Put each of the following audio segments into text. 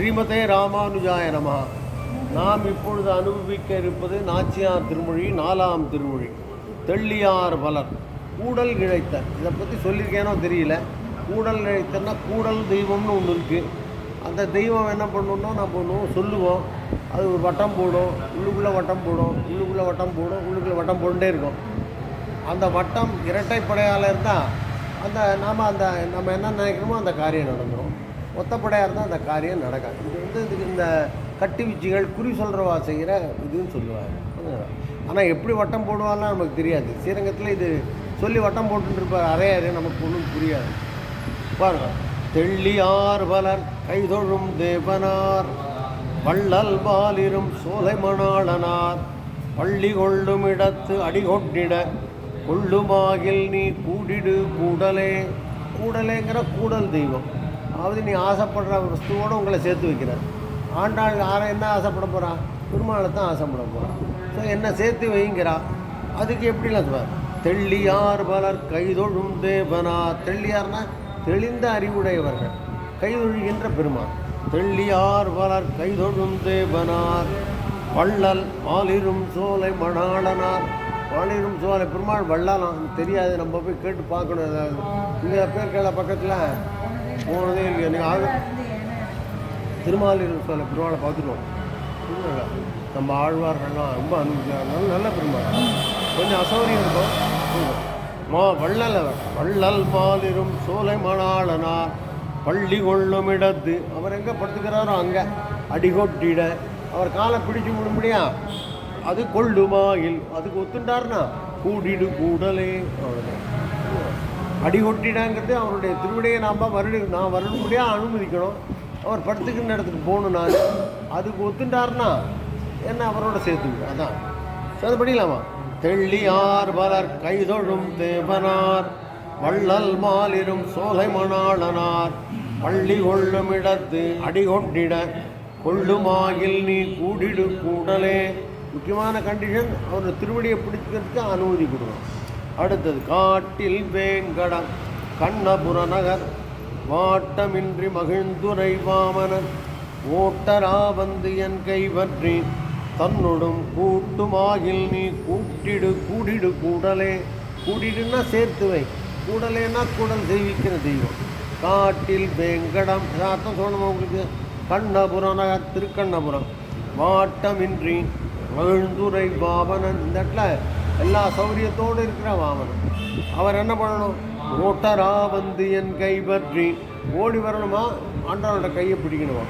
ஸ்ரீமதே ராமானுஜாய நம நாம் இப்பொழுது அனுபவிக்க இருப்பது நாச்சியார் திருமொழி நாலாம் திருமொழி. தெள்ளியார் பலர் கூடல் இழைத்த இதை பற்றி சொல்லியிருக்கேனோ தெரியல. கூடல் இழைத்தன்னா கூடல் தெய்வம்னு ஒன்று இருக்குது அந்த தெய்வம் என்ன பண்ணணும்னா நம்ம பண்ணுவோம் சொல்லுவோம். அது ஒரு வட்டம் போடும் உள்ளுக்குள்ளே வட்டம் போடும் உள்ளுக்குள்ளே வட்டம் போடும் உள்ளுக்குள்ளே வட்டம் போட்டுட்டே இருக்கும். அந்த வட்டம் இரட்டைப்படையால் இருந்தால் அந்த நாம் அந்த நம்ம என்ன நினைக்கிறோமோ அந்த காரியம் நடந்துடும் ஒத்தப்படையாக இருந்தால் அந்த காரியம் நடக்காது. இது வந்து இதுக்கு இந்த கட்டி விச்சிகள் குறி சொல்கிறவா செய்கிற இதுன்னு சொல்லுவாங்க ஆனால் எப்படி வட்டம் போடுவாலாம் நமக்கு தெரியாது. ஸ்ரீரங்கத்தில் இது சொல்லி வட்டம் போட்டுட்டு இருப்பார் அரையாரு நமக்கு ஒன்றும் புரியாது. பாருங்க. தெள்ளியார் பலர் கைதொழும் தேவனார். வள்ளல் பாலிரும் சோலை மணாளனார். பள்ளி கொள்ளும் இடத்து அடிகொண்டிட கொள்ளுமாகில் நீ கூடிடு கூடலே. கூடலேங்கிற கூடல் தெய்வம். அதாவது நீ ஆசைப்படுற வஸ்துவோடு உங்களை சேர்த்து வைக்கிறார். ஆண்டாள் யாரை என்ன ஆசைப்பட போகிறான் பெருமாளை தான் ஆசைப்பட போகிறான் ஸோ என்ன சேர்த்து வைங்கிறா? அதுக்கு எப்படிலாம் சொல்வார்? தெள்ளியார் பலர் கைதொழும் தேவனா. தெள்ளியார்னா தெளிந்த அறிவுடையவர்கள். கைதொழுகின்ற பெருமாள் தெள்ளியார் பலர் கைதொழும் தேவனார். வள்ளல் மாலிரும் சோலை மணாளனார். பாலிரும் சோலை பெருமாள் வள்ளலாம் தெரியாது நம்ம போய் கேட்டு பார்க்கணும் ஏதாவது. இங்கே பேர் பக்கத்தில் போனதே இல்லையா நீங்கள் திருமாலிரும் சோலை பெருமாளை பார்த்துருவோம். நம்ம ஆழ்வார்கள்லாம் ரொம்ப அனுபவிச்சாங்க நல்ல பெருமாள். கொஞ்சம் அசௌரியம் இருக்கும். மா வள்ளல் அவர் வள்ளல் மாலிரும் சோலை மணாளனார் பள்ளி கொள்ளும் இடத்து. அவர் எங்கே படுத்துக்கிறாரோ அங்கே அடிகொட்டிட. அவர் காலை பிடிச்சு முடியா? அது கொள்ளுமாயில். அதுக்கு ஒத்துண்டார்னா கூடிடு கூடலே. அவ்வளோதான் அடிகொட்டிடாங்கிறது அவருடைய திருவிடையை நாம் வருடு நான் வருடும்படியாக அனுமதிக்கணும். அவர் படுத்துக்கிற இடத்துக்கு போகணும் நான். அதுக்கு ஒத்துண்டார்னா என்ன அவரோட சேர்த்துங்க அதான். சரி படிக்கலாமா? தெள்ளியார் பலர் கைதொழும் தேவனார் வள்ளல் மாலிரும் சோலை மணாளனார். பள்ளி கொள்ளும் இடத்து அடிகொண்டிட கொள்ளுமாகில் நீ கூடிடு கூடலே. முக்கியமான கண்டிஷன் அவர் திருவடியை பிடிச்சிக்கிறதுக்கு அனுமதி கொடுக்கணும். அடுத்தது காட்டில் வேங்கடம் கண்ணபுர நகர் வாட்டமின்றி மகிழ்ந்துரை வாமனர் ஓட்டரா வந்து என் கைப்பற்றி தன்னுடும் கூட்டுமாகில் நீ கூட்டிடு கூடிடு கூடலே. கூடிடுன்னா சேர்த்து வை. கூடலேன்னா கூடல் தெய்விக்கிற தெய்வம். காட்டில் வேங்கடம் அர்த்தம் சொல்லணும் உங்களுக்கு? கண்ணபுரம் நகர் திருக்கண்ணபுரம். வாட்டமின்றி மகிழ்ந்துரை வாமனன் இந்த இடத்துல எல்லா சௌரியத்தோடு இருக்கிற வாமனன் அவர் என்ன பண்ணணும்? ஓட்டரா வந்து என் கைப்பற்றி ஓடி வரணுமா? ஆண்டவனோட கையை பிடிக்கணுமா?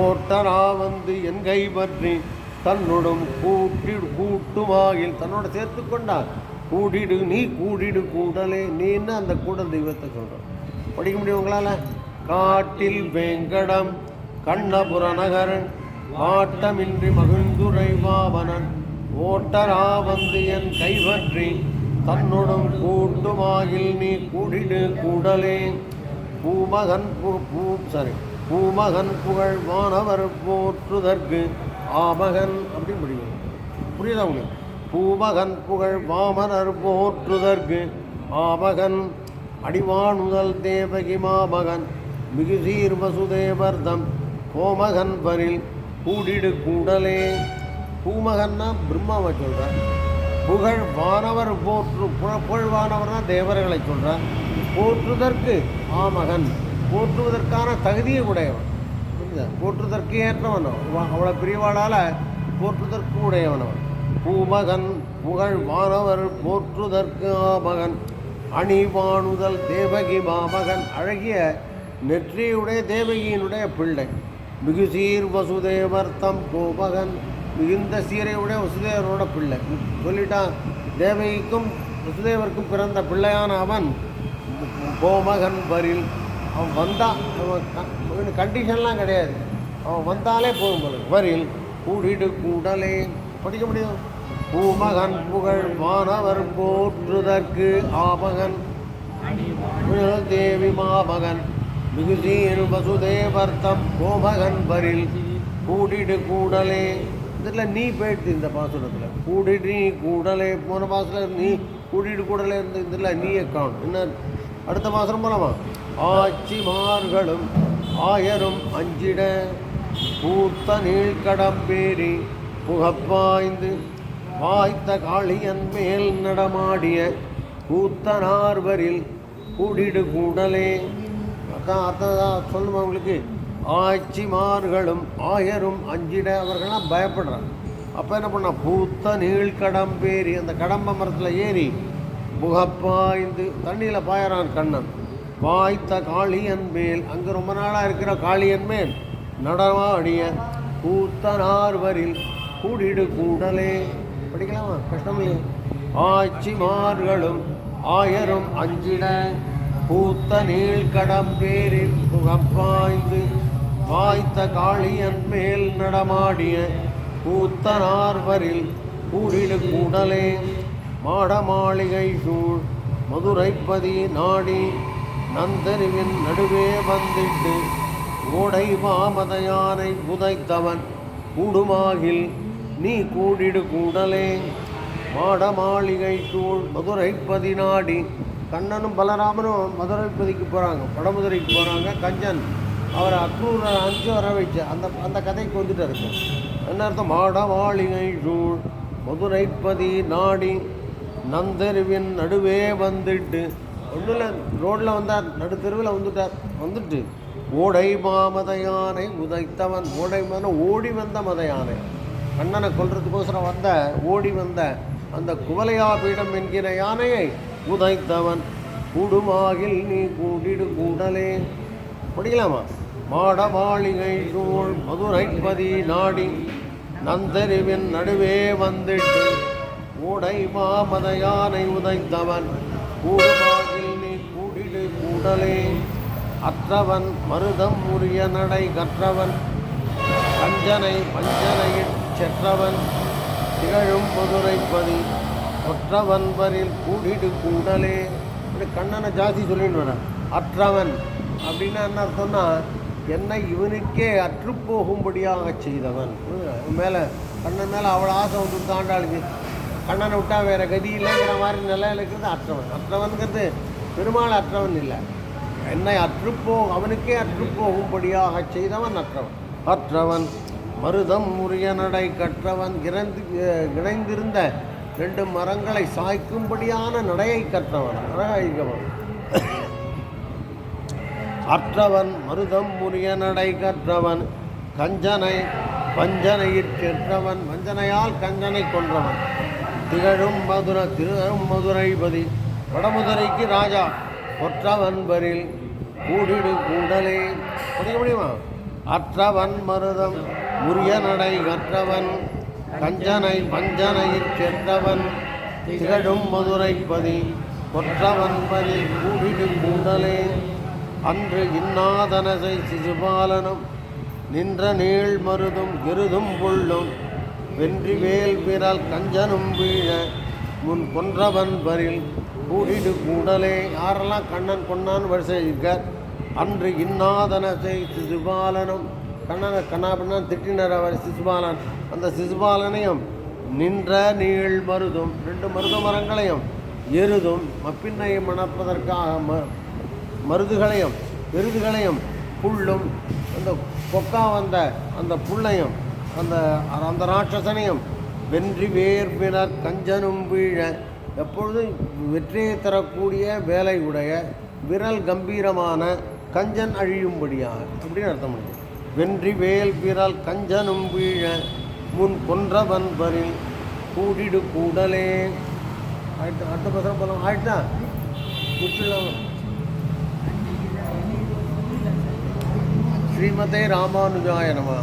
ஓட்டரா வந்து என் கைப்பற்றி தன்னுடன் கூட்டி கூட்டுமாயில். தன்னோட சேர்த்து கொண்டார். கூடிடு நீ கூடிடு கூடலே. நீன்னு அந்த கூடல் தெய்வத்தை சொல்கிறோம் படிக்க முடியும் உங்களால்? காட்டில் வெங்கடம் கண்ணபுர நகரன் வாட்டமின்றி மகிழ்ந்துரைவாவனன் ஓட்டரா வந்து என் கைவற்றி தன்னுடன் கூட்டுமாகில் நீ கூடிடு கூடலே. பூமகன் பூ சாரி பூமகன் புகழ் வானவர் போற்றுதற்கு ஆமகன் அப்படின்னு முடியும் புரியுதா உங்களுக்கு? பூமகன் புகழ் வாமனர் போற்றுதற்கு ஆமகன். அடிவானுதல் தேவகி மாமகன் மிகுசீர் வசுதேவர்தம் கோமகன் பரில் கூடிடு கூடலே. பூமகன்னா பிரம்மாவை சொல்கிறார் புகழ் வானவர் போற்று புகழ்வானவர்னா தேவர்களை சொல்கிறார் போற்றுதற்கு ஆமகன் போற்றுவதற்கான தகுதியை உடையவன். புரியுதா? போற்றுதற்கு ஏற்றவன் அவன். அவ்வளோ பிரிவாளால் போற்றுதற்கு உடையவன் அவன். பூமகன் புகழ் வானவர் போற்றுதற்கு ஆமகன் அணிவாணுதல் தேவகி மாமகன். அழகிய நெற்றியுடைய தேவகியினுடைய பிள்ளை. மிகுசீர் வசுதேவர் தம் கோபகன் மிகுந்த சீரையுடைய வசுதேவரோட பிள்ளை. சொல்லிட்டான் தேவகிக்கும் வசுதேவருக்கும் பிறந்த பிள்ளையான அவன் கோமகன் பரில் அவன் வந்தான் அவன் கண்டிஷன்லாம் கிடையாது. அவன் வந்தாலே போதும் போல வரில் கூடிடு கூடலே. படிக்க முடியும். பூமகன் புகழ் மாணவர் போற்றுதற்கு ஆமகன் தேவி மாமகன் மிகுசீர் வசுதேவர்த்தம் கோமகன்பரில் கூடிடு கூடலே. இதில் நீ போயிடுது இந்த பாசுரத்தில். கூடிடு நீ கூடலே. போன பாசத்தில் நீ கூடிடு கூடலே இருந்து இதில் நீ அக்கௌண்ட் என்ன? அடுத்த மாதம் போலாமா? ஆட்சிமார்களும் ஆயரும் அஞ்சிட பூத்த நீழ்கடம்பேரி புகப்பாய்ந்து வாய்த்த காளியன் மேல் நடமாடிய கூத்தனார்வரில் கூடிடு கூடலே. அதான் அதான் சொல்லுமா அவங்களுக்கு ஆட்சிமார்களும் ஆயரும் அஞ்சிட அவர்கள்லாம் பயப்படுறாங்க. அப்போ என்ன பண்ணா? பூத்த நீழ்கடம்பேரி அந்த கடம்ப மரத்தில் ஏறி புகப்பாய்ந்து தண்ணியில் பாயறான் கண்ணன். பாய்த்த காளியன் மேல் அங்கே ரொம்ப நாளாக இருக்கிற காளியன் மேல் நடமாடிய கூத்தனார்வரில் கூடிடு கூடலே. படிக்கலாமா? கஷ்டம் இல்லையா? ஆட்சிமார்களும் ஆயரும் அஞ்சிட பூத்த நீழ்கடம்பேரில் புகப்பாய்ந்து வாய்த்த காளியன் மேல் நடமாடிய கூத்தனார்வரில் கூடிடு கூடலே. மாடமாளிகை சூழ் மதுரைப்பதி நாடி நந்தருவின் நடுவே வந்திட்டு ஓடை பாமதையானை புதைத்தவன் கூடுமாகில் நீ கூடிடு கூடலே. மாடமாளிகை சூழ் மதுரைப்பதி நாடி கண்ணனும் பலராமனும் மதுரைப்பதிக்கு போகிறாங்க வடமதுரைக்கு போகிறாங்க கஞ்சன் அவரை அக்ரூரை அனுப்பிச்சு வர வச்சு அந்த அந்த கதைக்கு வந்துட்டு இருக்கும் என்ன அர்த்தம்? மாட மாளிகை சூழ் மதுரைப்பதி நாடி நந்தருவின் நடுவே வந்துட்டு. ஒன்றும் இல்லை ரோட்டில் வந்தார். நடு தெருவில் வந்துட்டார். வந்துட்டு. ஓடை மாமத யானை உதைத்தவன். ஓடை மன ஓடி வந்த மத யானை கண்ணனை கொல்றதுக்கோசரம் வந்த ஓடி வந்த அந்த குவலையா பீடம் என்கிற யானையை உதைத்தவன் கூடுமாகில் நீ கூடிடு கூடலே. படிக்கலாமா? மாட மாளிகை சூழ் மதுரைப்பதி நாடி நந்தருவின் நடுவே வந்திட்டு ஊடை மாமத யானை உதைத்தவன் கூடுமாகில் நீ கூடிடு கூடலே. அற்றவன் மருதம் உரிய நடை கற்றவன் கஞ்சனை பஞ்சனையிற் செற்றவன் திகழும் மதுரைப்பதி அற்றவன் வரில் கூடிடு கூடலே. அப்படி கண்ணனை ஜாஸ்தி சொல்லிட்டு வரேன் அற்றவன். அப்படின்னா என்ன அர்த்தம்னா என்னை இவனுக்கே அற்று போகும்படியாக செய்தவன் மேலே கண்ணன் மேலே அவ்வளோ ஆசை வந்து தாண்டாளுக்கு. கண்ணனை விட்டால் வேற கதி இல்லைங்கிற மாதிரி நிலையில் இருக்கிறது அற்றவன். அற்றவனுங்கிறது பெருமாள் அற்றவன் இல்லை. என்னை அற்றுப்போ அவனுக்கே அற்றுப்போகும்படியாக செய்தவன் அற்றவன். அற்றவன் மருதம் உரிய நடை கற்றவன். இறந்து இணைந்திருந்த ரெண்டு மரங்களை சாய்க்கும்படியான நடையை கற்றவன். அழகாய்கவன் அற்றவன் மருதம் முறிய நடை கற்றவன். கஞ்சனை வஞ்சனையிற் சென்றவன். வஞ்சனையால் கஞ்சனை கொன்றவன். திகழும் மதுர திருநரும் மதுரைபதி. வடமதுரைக்கு ராஜா. ஒற்றவன்பரில் கூடிடு கூடலே படிக்க முடியுமா? அற்றவன் மருதம் முறிய நடை கற்றவன். கஞ்சனை வஞ்சனையில் சென்றவன் திகழும் மதுரைப்பதி பதி கூடிடு கூடலே அன்று இன்னாதனசை சிசுபாலனும் நின்ற நீள் மருதும் எருதும் புள்ளும் வென்றி வேல் விரல் கஞ்சனும் வீழ முன் கொன்றவன் பரில் கூடிடு கூடலே யாரெல்லாம் கண்ணன் கொன்னான் வரிசை இருக்கார் அன்று இன்னாதனசை சிசுபாலனும் கண்ணனை கண்ணாபின்னான் திட்டினர் அவர் சிசுபாலன். அந்த சிசுபாலனையும் நின்ற நீள் மருதும் ரெண்டு மருத மரங்களையும் எருதும் மப்பின்னையும் மணப்பதற்காக ம மருதுகளையும் எருதுகளையும் புல்லும் அந்த கொக்கா வந்த அந்த புல்லையும் அந்த அந்த ராட்சசனையும் வென்றி வேர்பினர் கஞ்சனும் வீழ எப்பொழுதும் வெற்றியை தரக்கூடிய வேலை உடைய விரல் கம்பீரமான கஞ்சன் அழியும்படியாக அப்படின்னு அர்த்தம் பண்ணுது வென்றி வேல் விரல் கஞ்சனும் வீழ முன் கொன்றவன் பரில் கூடிடு கூடலே. ஆயிட்டு அடுத்த பசங்க போகலாம் ஆயிட்டா முடிச்சிடலாம். ஸ்ரீமதே ராமானுஜாய நம.